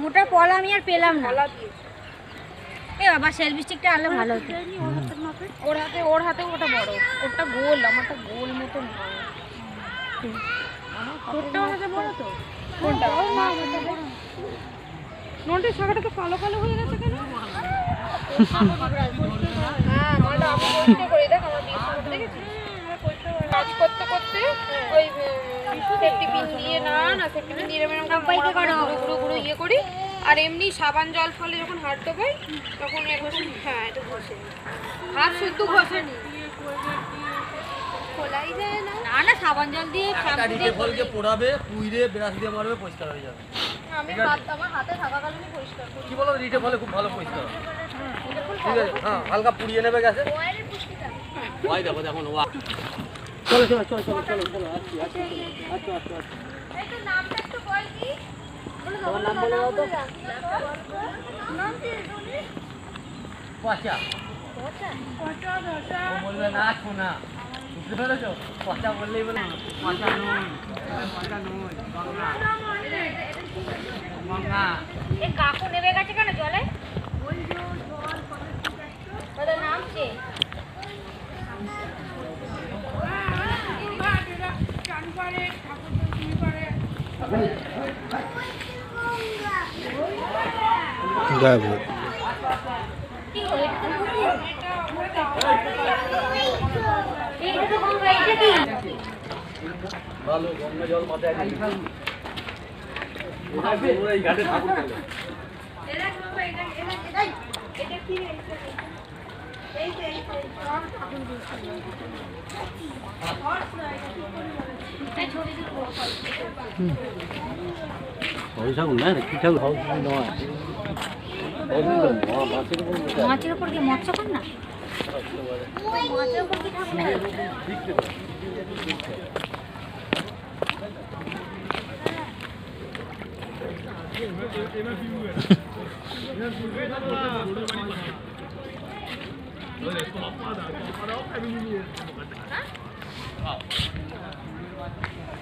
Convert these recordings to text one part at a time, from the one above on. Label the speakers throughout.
Speaker 1: মোটা
Speaker 2: পলা আমি আর পেলাম না। এ বাবা সেলফি স্টিকটা আনলে ভালো হতো।
Speaker 1: ওর হাতে ওর হাতে ওটা বড়। ওটা গোল আমারটা গোল হয় তোরটা হাতে বড় তো? কোনটা? নোটের শাখাটা তো কালো কালো হয়ে গেছে কেন? হ্যাঁ আমি দেখ না না সেফটি পিন দিয়ে এরকম গুঁড়ো গুঁড়ো গুঁড়ো ইয়ে করি। আর এমনি সাবান জল ফলে যখন হাত দেবাই তখন হ্যাঁ ঘষে হাত শুদ্ধ ঘষে নি খোলাই যায় না।
Speaker 2: না না সাবান জল দিয়ে শ্যাম্পু দিয়ে
Speaker 3: ফলকে পোড়াবে পুইরে ব্রাশ দিয়ে মারবে পরিষ্কার হয়ে যাবে।
Speaker 1: আমি হাত আমার হাতে থাকাকালীনই পরিষ্কার করি।
Speaker 3: কি বলো রিটে ফলে খুব ভালো পরিষ্কার ঠিক আছে হ্যাঁ হালকা পুড়িয়ে নেবে গেছে ওই দেখো দেখো ওয়া চলো চলো চলো চলো চলো চলো আসছি আসছি আসছি আসছি পচা বলবে না শোনা বুঝতে পেরেছ পচা বললেই বলে পচা নয় পচা নয় গঙ্গা
Speaker 2: কাকু নেবে গেছে কেন জলে নামছে কি
Speaker 3: ভালো গঙ্গা জল মাথায় করে
Speaker 2: মাছের উপর কি মৎস্য কন্যা মাছের উপর কি ঠাকুর নেই?
Speaker 3: মস্ত কন্যা এটা গঙ্গা দেবী মস্ত গঙ্গা দেবী
Speaker 1: ওই তো লেখা আছে গঙ্গা দেবী মূর্তি আছে।
Speaker 2: ওই দেখো
Speaker 3: এইখানে ভিডিও করো না
Speaker 4: আমি তো হট করে দেখে চুমকে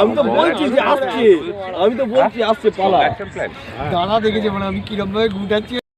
Speaker 5: আমি তো বলছি যে আসছে। আমি তো বলছি আসছে পালা।
Speaker 4: দানা দেখেছে মানে আমি কিরম ভাবে ঘুটাচ্ছি